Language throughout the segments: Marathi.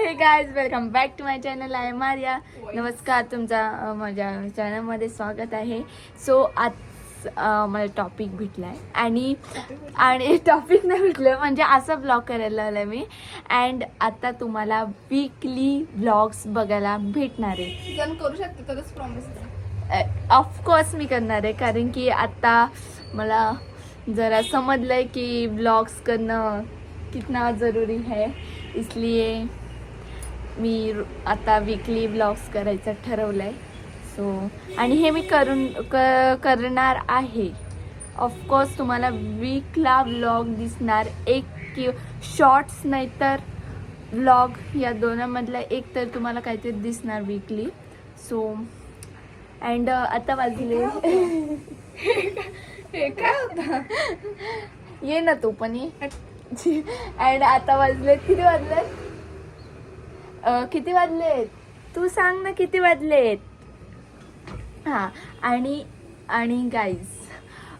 Hey guys welcome back to my channel आहे मारिया नमस्कार तुमचा माझ्या चॅनलमध्ये स्वागत आहे. सो आज मला टॉपिक भेटला आहे आणि आणि टॉपिक नाही भेटलं म्हणजे असं ब्लॉग करायला लागलं मी. अँड आता तुम्हाला वीकली ब्लॉग्स बघायला भेटणार आहे. करू शकते तरच प्रॉमिस ऑफकोर्स मी करणार आहे कारण की आता मला जरा समजलंय की ब्लॉग्स करणं कितना ज़रूरी है. इसलिए मी आता वीकली ब्लॉग्स करायचं ठरवलं आहे सो आणि हे मी करून क करणार आहे. ऑफकोर्स तुम्हाला वीकला ब्लॉग दिसणार. एक कि शॉर्ट्स नाही तर ब्लॉग या दोनामधला एक तर तुम्हाला काहीतरी दिसणार वीकली सो अँड आता वाजले. हे काय होता? ये ना तू पण ये. अँड आता वाजलेत किती वाजलेत अं, किती वाजलेत? तू सांग ना किती वाजलेत? हां आणि आणि गाईज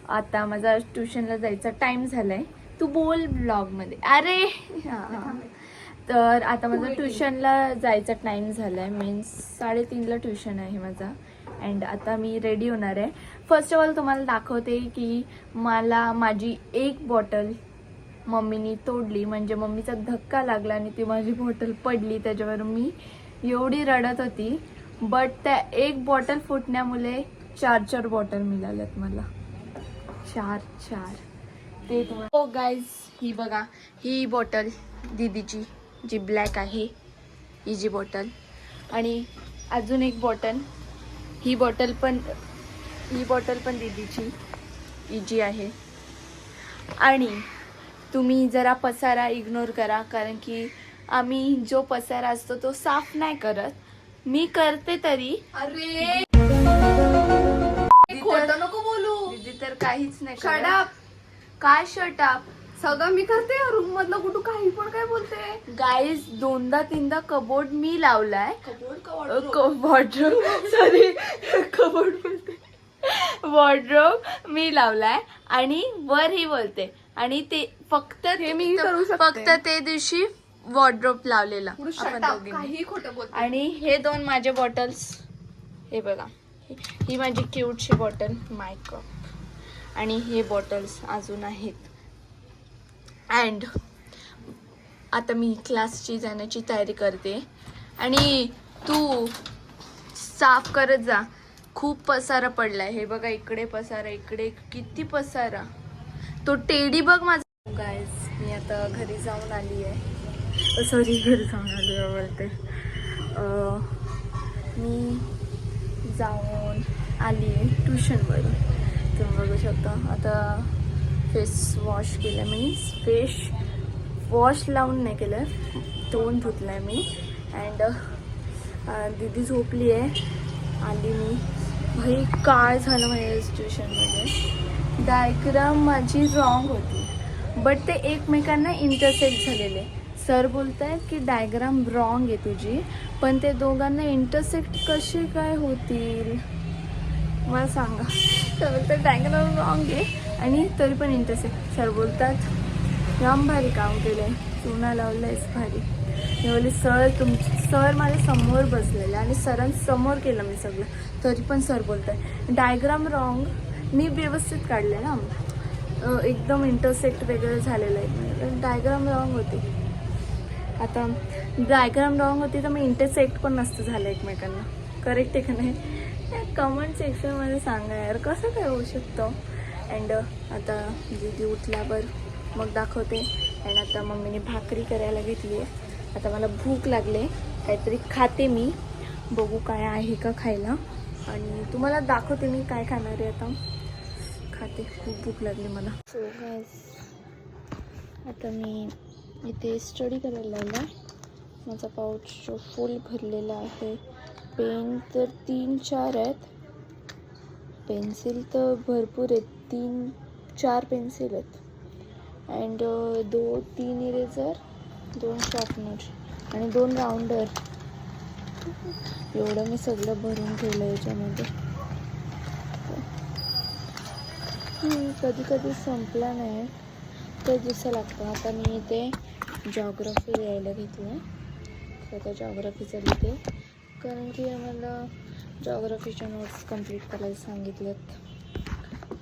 आता माझा ट्युशनला जायचा टाइम झालाय. तू बोल ब्लॉगमध्ये अरे! हां. तर आता माझा ट्युशनला जायचा टाइम झालाय. मीन्स साडेतीनला ट्युशन आहे माझा. अँड आता मी रेडी होणार आहे. फर्स्ट ऑफ ऑल तुम्हाला दाखवते की मला माझी एक बॉटल मम्मीनी तोडली म्हणजे मम्मीचा धक्का लागला आणि ती माझी बॉटल पडली. त्याच्यावर मी एवढी रडत होती. बट त्या एक बॉटल फुटण्यामुळे चार चार बॉटल मिळाल्यात मला. चार चार ते हो गाईज ही बघा ही बॉटल दीदीची जी ब्लॅक आहे ही जी बॉटल आणि अजून एक बॉटल ही बॉटल पण ही बॉटल पण दीदीची ही जी आहे. आणि तुम्ही जरा पसारा इग्नोर करा कारण की आम्ही जो पसारा असतो तो साफ नाही करत. मी करते तरी. अरे! खोटं नको बोलू. दीदी तर काहीच नाही करत. काय शटाप सगळं मी करते रूम मधलं कुठं काही पण काय बोलते? गाईज दोनदा तीनदा कबोर्ड मी लावलाय. कबोर्ड वॉर्ड्रोब सॉरी कबोर्ड बोलते. वॉर्ड्रोब मी लावलाय. आणि वर ही बोलते. आणि ते फक्त हे मी करू शकते. फक्त ते दिवशी वॉर्ड्रोब लावलेला पुढे आपण shut up. दोघींनी. काही खोटं बोलते. आणि हे दोन माझे बॉटल्स हे बघा. ही माझी क्यूटची बॉटल मायकअप आणि हे बॉटल्स अजून आहेत. अँड आता मी क्लासची जाण्याची तयारी करते. आणि तू साफ करत जा. खूप पसारा पडलाय. हे बघा इकडे पसारा इकडे किती पसारा. तो टेडी बघ माझा. गायस मी आता घरी जाऊन आली आहे. सॉरी घरी जाऊन आली आहे बोलते मी जाऊन आली आहे ट्युशनवर. तुम्ही बघू शकता आता फेस वॉश केलं मी. फेस वॉश लावून नाही केलं तोंड धुतलं आहे मी अँड दीदी झोपली आहे. आली मी. भाई काय झालं माझ्या ट्युशनमध्ये डायग्राम माझी रॉंग होती. बट ते एकमेकांना इंटरसेक्ट झालेले. सर बोलत आहेत की डायग्राम रॉंग आहे तुझी. पण ते दोघांना इंटरसेक्ट कसे काय होतील? मला सांगा. तर बोलतात डायग्राम रॉंग आहे आणि तरी पण इंटरसेक्ट सर बोलतात राम भारी काम केलं आहे चुना लावलं आहेस भारी. मी बोलले सर तुम सर माझ्यासमोर बसलेले आणि सरांसमोर केलं मी सगळं. तरी पण सर बोलत आहे डायग्राम रॉंग मी व्यवस्थित काढले ना. एकदम इंटरसेक्ट वगैरे झालेलं आहे. डायग्राम रॉंग होती. आता डायग्राम रॉंग होती तर मी इंटरसेक्ट पण नसतं झालं एकमेकांना. करेक्ट आहे का नाही? कमेंट सेक्शनमध्ये सांगा यार कसं काय होऊ शकतं? अँड आता दीदी उठल्यावर मग दाखवते. अँड आता मम्मीने भाकरी करायला घेतली आहे. आता मला भूक लागले काहीतरी खाते मी. बघू काय आहे का खायला. आणि तुम्हाला दाखवते मी काय खाणार आहे आता. खाते. खूप भूक लागली मला. सो आता मी इथे स्टडी करायला लागला माझा पाऊच फुल भरलेला आहे. पेन तर तीन चार आहेत. पेन्सिल तर भरपूर आहेत. तीन चार पेन्सिल आहेत. अँड uh, दो तीन इरेझर दोन शॉर्पनर आणि दोन राऊंडर एवढं मी सगळं भरून ठेवलं याच्यामध्ये. कधी कधी संपला नाही तर दिसं लागतं. आता मी इथे जॉग्रफी लिहायला घेतलं आता जॉग्रफीचं लिहिते. कारण की आम्हाला जॉग्रफीच्या नोट्स कंप्लीट करायला सांगितलेत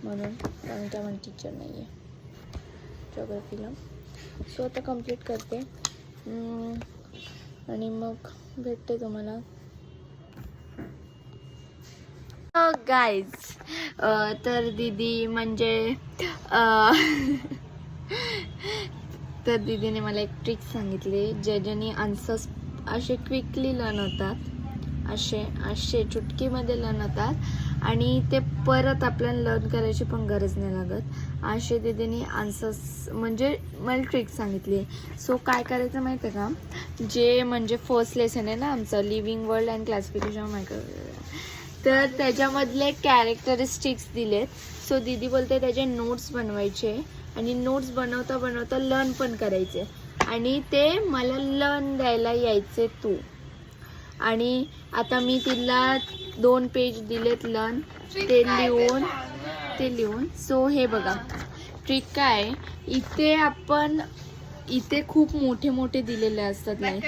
म्हणून. कारण त्या आम्हाला टीचर नाही आहे जॉग्रफीला सो आता कंप्लीट करते. आणि मग भेटते तुम्हाला. गाईज तर दीदी म्हणजे तर दीदीने मला एक ट्रिक सांगितली ज्याच्याने आन्सर्स असे क्विकली लर्न होतात असे असे चुटकीमध्ये लर्न होतात आणि ते परत आपल्याला लर्न करायची पण गरज नाही लागत. असे दीदीने आन्सर्स म्हणजे मला ट्रिक सांगितली. सो काय करायचं माहिती आहे का? जे म्हणजे फर्स्ट लेसन आहे ना आमचं living world and classification micro तर त्याच्यामधले कॅरेक्टरिस्टिक्स दिलेत. सो दीदी बोलते त्याचे नोट्स बनवायचे आणि नोट्स बनवता बनवता लर्न पण करायचे. आणि ते मला लर्न द्यायला यायचे तू. आणि आता मी तिला दोन पेज दिलेत लर्न ते लिहून ते लिहून. सो हे बघा. ट्रिक काय? इथे आपण इथे खूप मोठे मोठे दिलेले असतात नाही?